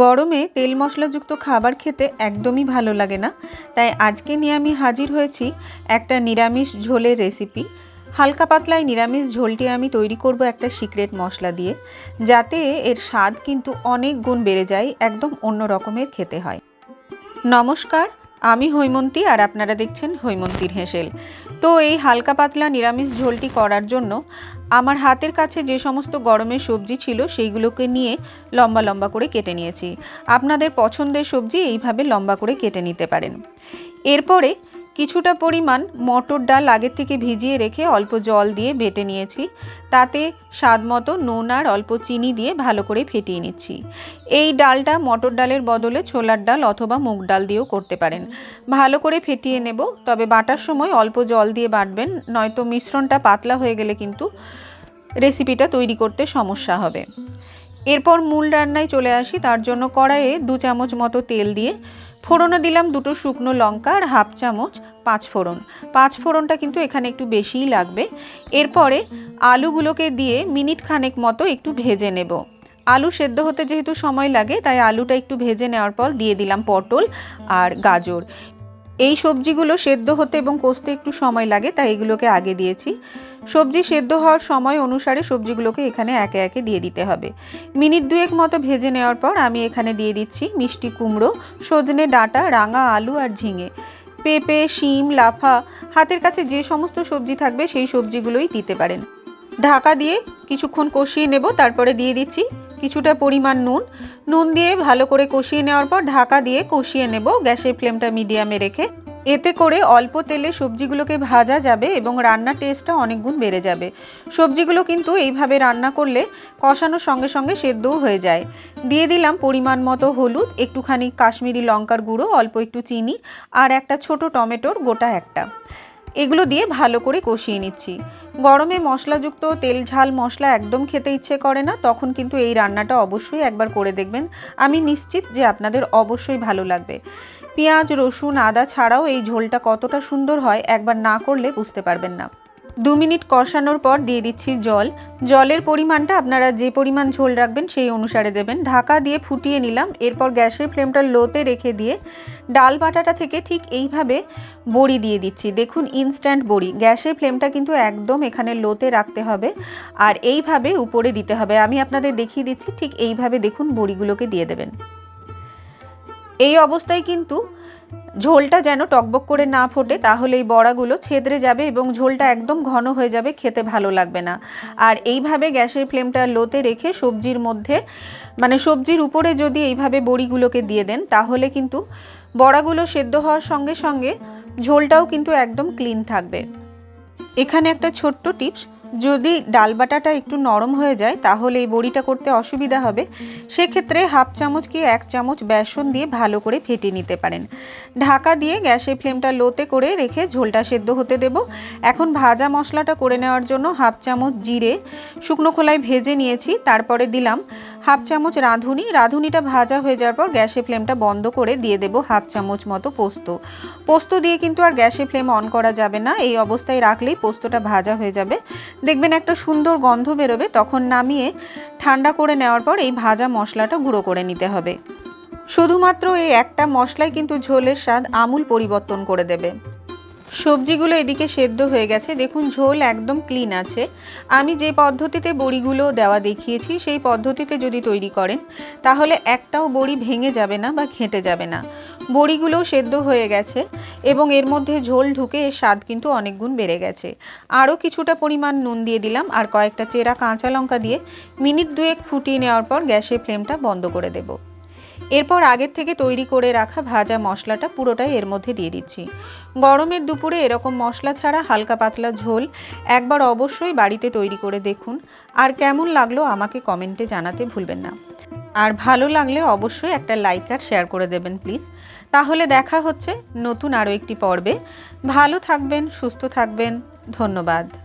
গরমে তেল মশলাযুক্ত খাবার খেতে একদমই ভালো লাগে না। তাই আজকে নিয়ে আমি হাজির হয়েছি একটা নিরামিষ ঝোলের রেসিপি হালকা পাতলায় নিরামিষ ঝোলটি আমি তৈরি করব একটা সিক্রেট মশলা দিয়ে, যাতে এর স্বাদ কিন্তু অনেক গুণ বেড়ে যায়, একদম অন্য রকমের খেতে হয়। নমস্কার, আমি হৈমন্তী আর আপনারা দেখছেন হৈমন্তীর হেসেল। তো এই হালকা পাতলা নিরামিষ ঝোলটি করার জন্য আমার হাতের কাছে যে সমস্ত গরমের সবজি ছিল সেইগুলোকে নিয়ে লম্বা লম্বা করে কেটে নিয়েছি। আপনাদের পছন্দের সবজি এইভাবে লম্বা করে কেটে নিতে পারেন। এরপরে কিছুটা পরিমাণ মটর ডাল আগের থেকে ভিজিয়ে রেখে অল্প জল দিয়ে বেটে নিয়েছি। তাতে স্বাদ মতো নুন আর অল্প চিনি দিয়ে ভালো করে ফেটিয়ে নিচ্ছি। এই ডালটা মটর ডালের বদলে ছোলার ডাল অথবা মুগ ডাল দিয়েও করতে পারেন। ভালো করে ফেটিয়ে নেব, তবে বাটার সময় অল্প জল দিয়ে বাটবেন, নয়তো মিশ্রণটা পাতলা হয়ে গেলে কিন্তু রেসিপিটা তৈরি করতে সমস্যা হবে। এরপর মূল রান্নায় চলে আসি, তার জন্য কড়াইয়ে দু চামচ মতো তেল দিয়ে ফোড়নে দিলাম দুটো শুকনো লঙ্কা আর হাফ চামচ পাঁচ ফোড়ন। পাঁচ ফোড়নটা কিন্তু এখানে একটু বেশিই লাগবে। এরপরে আলুগুলোকে দিয়ে মিনিট খানেক মতো একটু ভেজে নেব। আলু সেদ্ধ হতে যেহেতু সময় লাগে, তাই আলুটা একটু ভেজে নেওয়ার পর দিয়ে দিলাম পটল আর গাজর। এই সবজিগুলো সেদ্ধ হতে এবং কষতে একটু সময় লাগে, তাই এগুলোকে আগে দিয়েছি। সবজি সেদ্ধ হওয়ার সময় অনুসারে সবজিগুলোকে এখানে একে একে দিয়ে দিতে হবে। মিনিট দুয়েক মতো ভেজে নেওয়ার পর আমি এখানে দিয়ে দিচ্ছি মিষ্টি কুমড়ো, সজনে ডাঁটা, রাঙা আলু আর ঝিঙে। পেঁপে, শিম, লাফা, হাতের কাছে যে সমস্ত সবজি থাকবে সেই সবজিগুলোই দিতে পারেন। ঢাকা দিয়ে কিছুক্ষণ কষিয়ে নেব, তারপরে দিয়ে দিচ্ছি কিছুটা পরিমাণ নুন। নুন দিয়ে ভালো করে কষিয়ে নেওয়ার পর ঢাকা দিয়ে কষিয়ে নেব গ্যাসের ফ্লেমটা মিডিয়ামে রেখে। এতে করে অল্প তেলে সবজিগুলোকে ভাজা যাবে এবং রান্নার টেস্টটা অনেক গুণ বেড়ে যাবে। সবজিগুলো কিন্তু এইভাবে রান্না করলে কষানোর সঙ্গে সঙ্গে সেদ্ধও হয়ে যায়। দিয়ে দিলাম পরিমাণ মতো হলুদ, একটুখানি কাশ্মীরি লঙ্কার গুঁড়ো, অল্প একটু চিনি আর একটা ছোট টমেটোর গোটা একটা। এগুলো দিয়ে ভালো করে কষিয়ে নিচ্ছি। গরমে মশলাযুক্ত তেল ঝাল মশলা একদম খেতে ইচ্ছে করে না, তখন কিন্তু এই রান্নাটা অবশ্যই একবার করে দেখবেন। আমি নিশ্চিত যে আপনাদের অবশ্যই ভালো লাগবে। পেঁয়াজ, রসুন, আদা ছাড়াও এই ঝোলটা কতটা সুন্দর হয় একবার না করলে বুঝতে পারবেন না। দু মিনিট কষানোর পর দিয়ে দিচ্ছি জল। জলের পরিমাণটা আপনারা যে পরিমাণ ঝোল রাখবেন সেই অনুসারে দেবেন। ঢাকা দিয়ে ফুটিয়ে নিলাম, এরপর গ্যাসের ফ্লেমটা লোতে রেখে দিয়ে ডাল বাটাটা থেকে ঠিক এইভাবে বড়ি দিয়ে দিচ্ছি। দেখুন ইনস্ট্যান্ট বড়ি। গ্যাসের ফ্লেমটা কিন্তু একদম এখানে লোতে রাখতে হবে আর এইভাবে উপরে দিতে হবে। আমি আপনাদের দেখিয়ে দিচ্ছি, ঠিক এইভাবে দেখুন বড়িগুলোকে দিয়ে দেবেন। এই অবস্থায় কিন্তু ঝোলটা যেন টকবক করে না ফোটে, তাহলে এই বড়াগুলো ছেদরে যাবে এবং ঝোলটা একদম ঘন হয়ে যাবে, খেতে ভালো লাগবে না। আর এইভাবে গ্যাসের ফ্লেমটা লোতে রেখে সবজির মধ্যে মানে সবজির উপরে যদি এইভাবে বড়িগুলোকে দিয়ে দেন, তাহলে কিন্তু বড়াগুলো সেদ্ধ হওয়ার সঙ্গে সঙ্গে ঝোলটাও কিন্তু একদম ক্লিন থাকবে। এখানে একটা ছোট্ট টিপস যদি ডাল বাটাটা একটু নরম হয়ে যায়, তাহলে এই বড়িটা করতে অসুবিধা হবে। সেক্ষেত্রে হাফ চামচ কি এক চামচ বেসন দিয়ে ভালো করে ফেটে নিতে পারেন। ঢাকা দিয়ে গ্যাসের ফ্লেমটা লোতে করে রেখে ঝোলটা সেদ্ধ হতে দেব। এখন ভাজা মশলাটা করে নেওয়ার জন্য হাফ চামচ জিরে, শুকনো খোলায় ভেজে নিয়েছি, তারপরে দিলাম হাফ চামচ রাঁধুনি। রাঁধুনিটা ভাজা হয়ে যাওয়ার পর গ্যাসের ফ্লেমটা বন্ধ করে দিয়ে দেবো হাফ চামচ মতো পোস্ত। পোস্ত দিয়ে কিন্তু আর গ্যাসের ফ্লেম অন করা যাবে না, এই অবস্থায় রাখলেই পোস্তটা ভাজা হয়ে যাবে। দেখবেন একটা সুন্দর গন্ধ বেরোবে, তখন নামিয়ে ঠান্ডা করে নেওয়ার পর এই ভাজা মশলাটা গুঁড়ো করে নিতে হবে। শুধুমাত্র এই একটা মশলাই কিন্তু ঝোলের স্বাদ আমূল পরিবর্তন করে দেবে। সবজিগুলো এদিকে সেদ্ধ হয়ে গেছে। দেখুন, ঝোল একদম ক্লিন আছে। আমি যে পদ্ধতিতে বড়িগুলো দেওয়া দেখিয়েছি, সেই পদ্ধতিতে যদি তৈরি করেন, তাহলে একটাও বড়ি ভেঙে যাবে না বা ঘেঁটে যাবে না। বড়িগুলো সেদ্ধ হয়ে গেছে এবং এর মধ্যে ঝোল ঢুকে এর স্বাদ কিন্তু অনেক গুণ বেড়ে গেছে। আরও কিছুটা পরিমাণ নুন দিয়ে দিলাম আর কয়েকটা চেরা কাঁচা লঙ্কা দিয়ে মিনিট দুয়েক ফুটিয়ে নেওয়ার পর গ্যাসের ফ্লেমটা বন্ধ করে দেবো। এরপর আগের থেকে তৈরি করে রাখা ভাজা মশলাটা পুরোটাই এর মধ্যে দিয়ে দিচ্ছি। গরমের দুপুরে এরকম মশলা ছাড়া হালকা পাতলা ঝোল একবার অবশ্যই বাড়িতে তৈরি করে দেখুন। আর কেমন লাগল আমাকে কমেন্টে জানাতে ভুলবেন না। আর ভালো লাগলে অবশ্যই একটা লাইক আর শেয়ার করে দেবেন প্লিজ তাহলে দেখা হচ্ছে নতুন আরও একটি পর্বে। ভালো থাকবেন, সুস্থ থাকবেন। ধন্যবাদ।